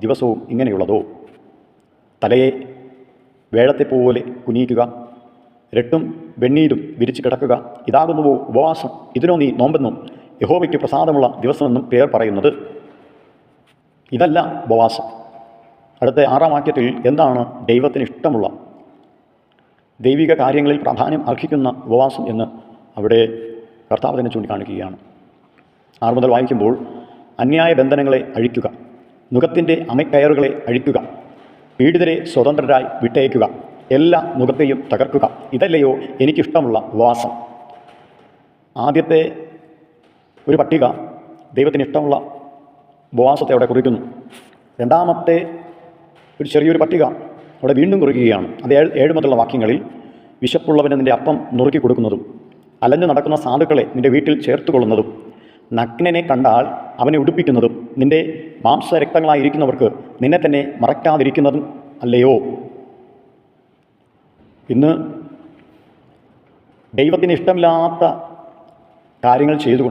ദിവസവും ഇങ്ങനെയുള്ളതോ. തലയെ വേഴത്തെപ്പോലെ കുനിയിക്കുക. രട്ടും വെണ്ണീരും വിരിച്ചു കിടക്കുക. ഇതാകുന്നുവോ ഉപവാസം? ഇതിനോ നീ നോമ്പെന്നും യഹോവയ്ക്ക് പ്രസാദമുള്ള ദിവസമെന്നും പേർ പറയുന്നത്. ഇതല്ല ഉപവാസം. അടുത്ത ആറാം വാക്യത്തിൽ എന്താണ് ദൈവത്തിന് ഇഷ്ടമുള്ള? ദൈവിക കാര്യങ്ങളിൽ പ്രാധാന്യം അർഹിക്കുന്ന ഉപവാസം എന്ന് അവിടെ കർത്താവ് തന്നെ ചൂണ്ടിക്കാണിക്കുകയാണ്. ആറ് മുതൽ വായിക്കുമ്പോൾ അന്യായ ബന്ധനങ്ങളെ അഴിക്കുക. നുഖത്തിന്റെ അമക്കയറുകളെ അഴിക്കുക. പീഡിതരെ സ്വതന്ത്രരായി വിട്ടയക്കുക. എല്ലാ നുഖത്തെയും തകർക്കുക. ഇതല്ലയോ എനിക്കിഷ്ടമുള്ള വാസം. ആദ്യത്തെ ഒരു പട്ടിക ദൈവത്തിന് ഇഷ്ടമുള്ള ഉപവാസത്തെ അവിടെ കുറിക്കുന്നു. രണ്ടാമത്തെ ഒരു ചെറിയൊരു പട്ടിക അവിടെ വീണ്ടും കുറിക്കുകയാണ്. അത് ഏഴ് ഏഴ് മുതലുള്ള വാക്യങ്ങളിൽ വിശപ്പുള്ളവന് നിന്റെ അപ്പം നുറുക്കി കൊടുക്കുന്നതും അലഞ്ഞു നടക്കുന്ന സാധുക്കളെ നിന്റെ വീട്ടിൽ ചേർത്തുകൊള്ളുന്നതും നഗ്നനെ കണ്ടാൽ അവനെ ഉടുപ്പിക്കുന്നതും നിന്റെ മാംസരക്തങ്ങളായിരിക്കുന്നവർക്ക് നിന്നെ തന്നെ മറക്കാതിരിക്കുന്നതും അല്ലയോ? ഇന്ന് ദൈവത്തിന് ഇഷ്ടമില്ലാത്ത കാര്യങ്ങൾ ചെയ്തുകൊണ്ട്